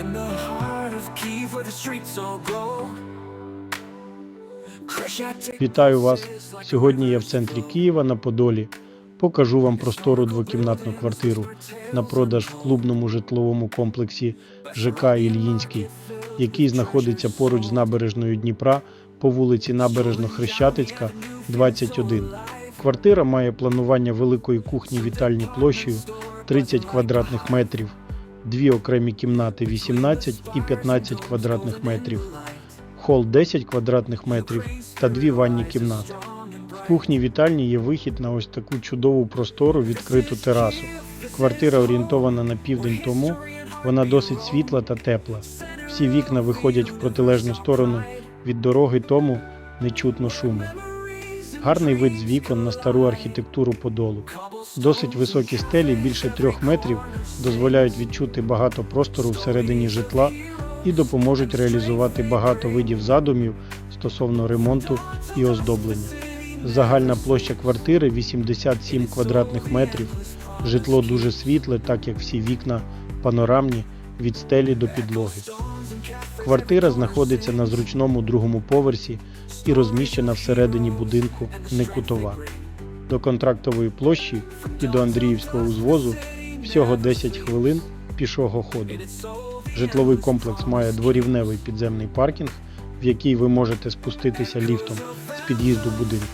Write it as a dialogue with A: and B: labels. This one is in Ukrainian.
A: In the heart of Kiev where the streets all glow.
B: Вітаю вас! Сьогодні я в центрі Києва на Подолі. Покажу вам простору двокімнатну квартиру на продаж в клубному житловому комплексі ЖК Ільїнський, який знаходиться поруч з набережною Дніпра по вулиці Набережно-Хрещатицька, 21. Квартира має планування великої кухні вітальні площею 30 квадратних метрів, дві окремі кімнати 18 і 15 квадратних метрів, хол 10 квадратних метрів та дві ванні кімнати. В кухні вітальні є вихід на ось таку чудову простору відкриту терасу. Квартира орієнтована на південь, тому вона досить світла та тепла. Всі вікна виходять в протилежну сторону від дороги, тому не чутно шуму. Гарний вид з вікон на стару архітектуру Подолу. Досить високі стелі більше трьох метрів дозволяють відчути багато простору всередині житла і допоможуть реалізувати багато видів задумів стосовно ремонту і оздоблення. Загальна площа квартири 87 квадратних метрів. Житло дуже світле, так як всі вікна панорамні від стелі до підлоги. Квартира знаходиться на зручному другому поверсі і розміщена всередині будинку не кутова. До контрактової площі і до Андріївського узвозу всього 10 хвилин пішого ходу. Житловий комплекс має дворівневий підземний паркінг, в який ви можете спуститися ліфтом з під'їзду будинку.